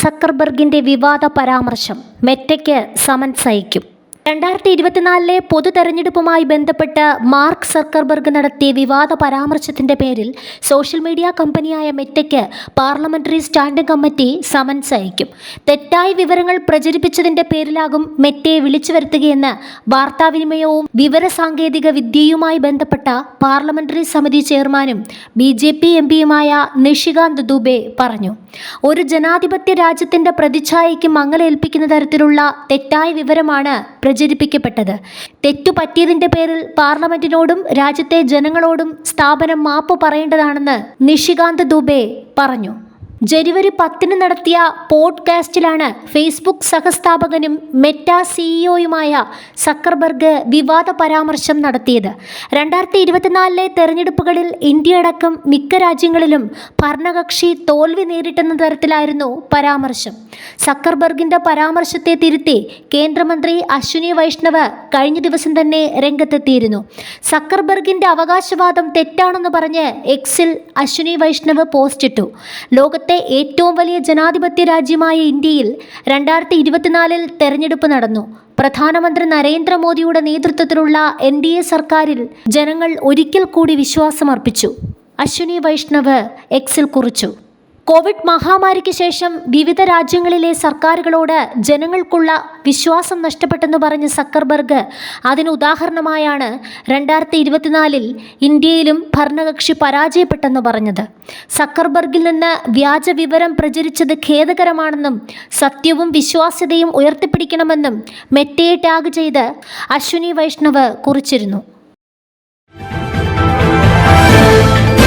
സക്കർബർഗിന്റെ വിവാദ പരാമർശം മെറ്റയ്ക്ക് സമൻസ് അയക്കും. രണ്ടായിരത്തി ഇരുപത്തിനാലിലെ പൊതു തെരഞ്ഞെടുപ്പുമായി ബന്ധപ്പെട്ട് മാർക്ക് സർക്കർബർഗ് നടത്തിയ വിവാദ പരാമർശത്തിന്റെ പേരിൽ സോഷ്യൽ മീഡിയ കമ്പനിയായ മെറ്റയ്ക്ക് പാർലമെന്ററി സ്റ്റാൻഡിംഗ് കമ്മിറ്റി സമൻസ് അയക്കും. തെറ്റായ വിവരങ്ങൾ പ്രചരിപ്പിച്ചതിന്റെ പേരിലാകും മെറ്റയെ വിളിച്ചു വരുത്തുകയെന്ന് വാർത്താവിനിമയവും വിവരസാങ്കേതിക വിദ്യയുമായി ബന്ധപ്പെട്ട പാർലമെന്ററി സമിതി ചെയർമാനും ബി ജെ പി എം പിയുമായ നിഷികാന്ത് ദുബെ പറഞ്ഞു. ഒരു ജനാധിപത്യ രാജ്യത്തിന്റെ പ്രതിച്ഛായയ്ക്ക് മങ്ങലേൽപ്പിക്കുന്ന തരത്തിലുള്ള തെറ്റായ വിവരമാണ് പ്രചരിപ്പിക്കപ്പെട്ടത്. തെറ്റു പറ്റിയതിന്റെ പേരിൽ പാർലമെന്റിനോടും രാജ്യത്തെ ജനങ്ങളോടും സ്ഥാപനം മാപ്പ് പറയേണ്ടതാണെന്ന് നിഷികാന്ത് ദുബെ പറഞ്ഞു. ജനുവരി പത്തിന് നടത്തിയ പോഡ്കാസ്റ്റിലാണ് ഫേസ്ബുക്ക് സഹസ്ഥാപകനും മെറ്റ സിഇഒയുമായ സക്കർബർഗ് വിവാദ പരാമർശം നടത്തിയത്. രണ്ടായിരത്തി ഇരുപത്തിനാലിലെ തെരഞ്ഞെടുപ്പുകളിൽ ഇന്ത്യയടക്കം മിക്ക രാജ്യങ്ങളിലും ഭരണകക്ഷി തോൽവി നേരിട്ടെന്ന തരത്തിലായിരുന്നു പരാമർശം. സക്കർബർഗിന്റെ പരാമർശത്തെ തിരുത്തി കേന്ദ്രമന്ത്രി അശ്വിനി വൈഷ്ണവ് കഴിഞ്ഞ ദിവസം തന്നെ രംഗത്തെത്തിയിരുന്നു. സക്കർബർഗിന്റെ അവകാശവാദം തെറ്റാണെന്ന് പറഞ്ഞ് എക്സിൽ അശ്വിനി വൈഷ്ണവ് പോസ്റ്റിട്ടു. ലോകത്തെ ഏറ്റവും വലിയ ജനാധിപത്യ രാജ്യമായ ഇന്ത്യയിൽ രണ്ടായിരത്തി ഇരുപത്തിനാലിൽ തെരഞ്ഞെടുപ്പ് നടന്നു. പ്രധാനമന്ത്രി നരേന്ദ്രമോദിയുടെ നേതൃത്വത്തിലുള്ള എൻ ഡി എ സർക്കാരിൽ ജനങ്ങൾ ഒരിക്കൽ കൂടി വിശ്വാസമർപ്പിച്ചു. അശ്വിനി വൈഷ്ണവ് എക്സിൽ കുറിച്ചു. കോവിഡ് മഹാമാരിക്ക് ശേഷം വിവിധ രാജ്യങ്ങളിലെ സർക്കാരുകളോട് ജനങ്ങൾക്കുള്ള വിശ്വാസം നഷ്ടപ്പെട്ടെന്ന് പറഞ്ഞ സക്കർബർഗ് അതിന് ഉദാഹരണമായാണ് രണ്ടായിരത്തി ഇരുപത്തിനാലിൽ ഇന്ത്യയിലും ഭരണകക്ഷി പരാജയപ്പെട്ടെന്ന് പറഞ്ഞത്. സക്കർബർഗിൽ നിന്ന് വ്യാജ വിവരം പ്രചരിച്ചത് ഖേദകരമാണെന്നും സത്യവും വിശ്വാസ്യതയും ഉയർത്തിപ്പിടിക്കണമെന്നും മെറ്റേ ടാഗ് ചെയ്ത് അശ്വിനി വൈഷ്ണവ് കുറിച്ചിരുന്നു.